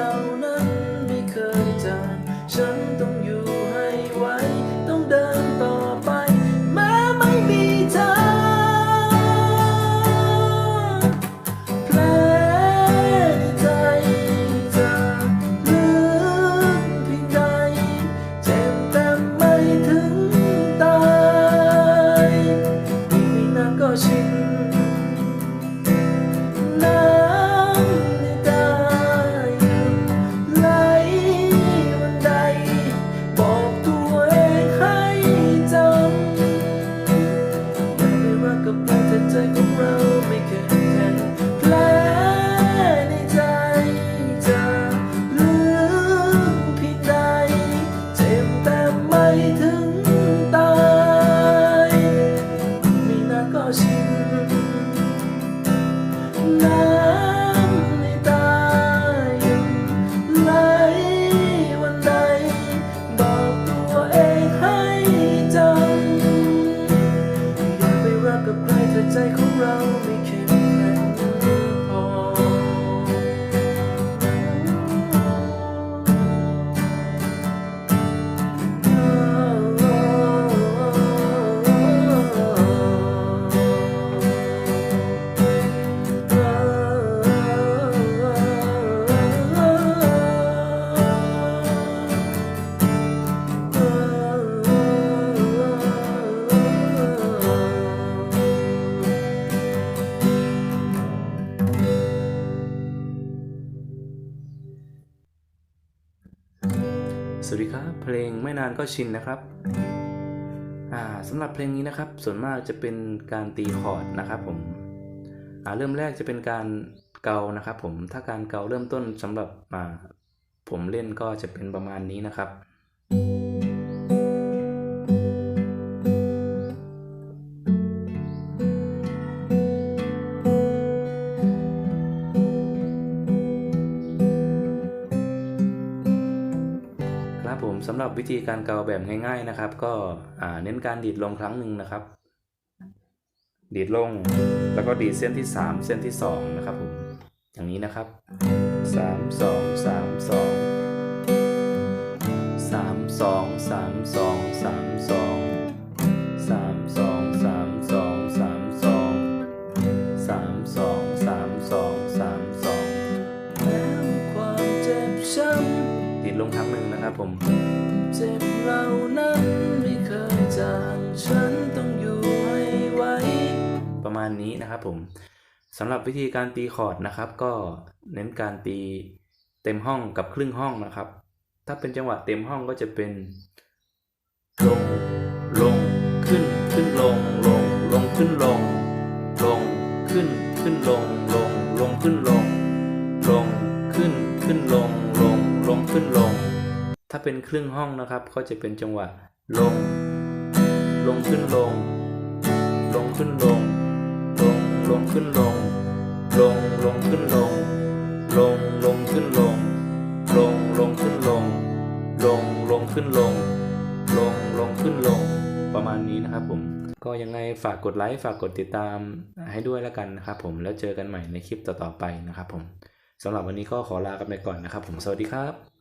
Oh. สวัสดีครับ เพลงไม่นานก็ชินนะครับสำหรับเพลงนี้นะครับ ส่วนมากจะเป็นการตีคอร์ดนะครับผมเริ่มแรกจะเป็นการเกานะครับ ผมถ้าการเกาเริ่มต้นสำหรับผมเล่นก็จะเป็นประมาณนี้นะครับ thank สำหรับวิธีการเกาแบบง่ายๆนะครับ ก็เน้นการดีดลงครั้งหนึ่งนะครับ ดีดลงแล้วก็ดีดเส้นที่ 3 เส้นที่ 2 นะครับผมอย่างนี้นะครับ 3 2 3 2 3 2 3 2 3 2 ผมำเจ็บเหล่านั้นไม่เคยจางฉันต้องอยู่ให้ไหวประมาณนี้นะครับผมสำหรับวิธีการตีคอร์ดนะครับ ก็เน้นการตีเต็มห้องกับครึ่งห้องนะครับ ถ้าเป็นจังหวะเต็มห้องก็จะเป็นลงลง เป็นครึ่งห้องนะครับ ก็จะเป็นจังหวะลง ลงขึ้นลง ลงขึ้นลง ลงลงขึ้นลง ลงลงขึ้นลง ลงลงขึ้นลง ลงลงขึ้นลง ลงลงขึ้นลง ลงลงขึ้นลง ประมาณนี้นะครับผม ก็ยังไงฝากกดไลค์ฝากกดติดตามให้ด้วยแล้วกันนะครับผมแล้วเจอกันใหม่ในคลิปต่อๆไปนะครับผมสำหรับวันนี้ก็ขอลากันไปก่อนนะครับผมสวัสดีครับ